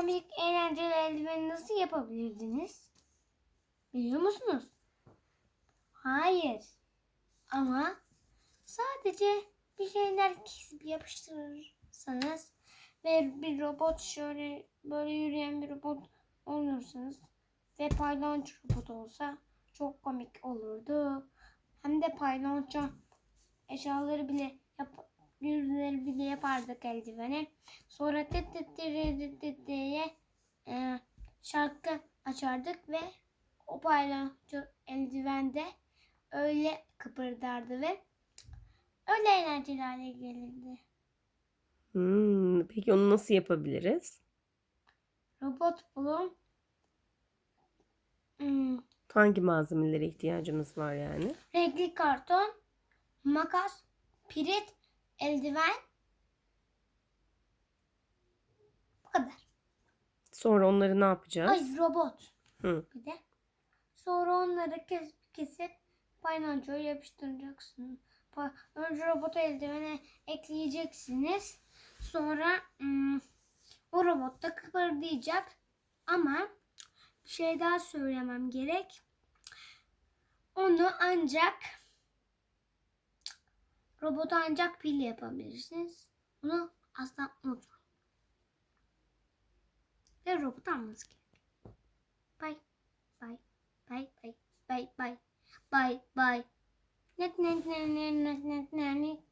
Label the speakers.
Speaker 1: komik eğlenceli eldiveni nasıl yapabilirdiniz? Biliyor musunuz? Hayır. Ama sadece bir şeyler kesip yapıştırırsanız ve bir robot şöyle böyle yürüyen bir robot olursanız ve paylanç robot olsa çok komik olurdu. Hem de paylanço eşyaları bile yap yürüleri bile yapardık eldivene. Sonra tıt tıt tıt tıt diye e, şarkı açardık ve o paylanço eldivende öyle kıpırdardı ve öyle eğlenceli hale gelirdi.
Speaker 2: Hmm, peki onu nasıl yapabiliriz?
Speaker 1: Robot bulun. Hmm,
Speaker 2: Hangi malzemelere ihtiyacımız var yani?
Speaker 1: renkli karton, makas, pirit, eldiven. Bu kadar.
Speaker 2: Sonra onları ne yapacağız?
Speaker 1: Ay robot.
Speaker 2: Hı.
Speaker 1: Bir de. Sonra onları kes, kesip paylançoya yapıştıracaksınız. Pa- Önce robotu eldivene ekleyeceksiniz. Sonra hmm, o robot da kıpırdayacak. Ama bir şey daha söylemem gerek. Onu ancak robotu ancak pil yapabilirsiniz. Bunu asla unutmayın. Ve robotu almanız gerek. Bye. Bye. Bye. Bye. Bye. Bye. Bye. Bye. Net net net net net net net.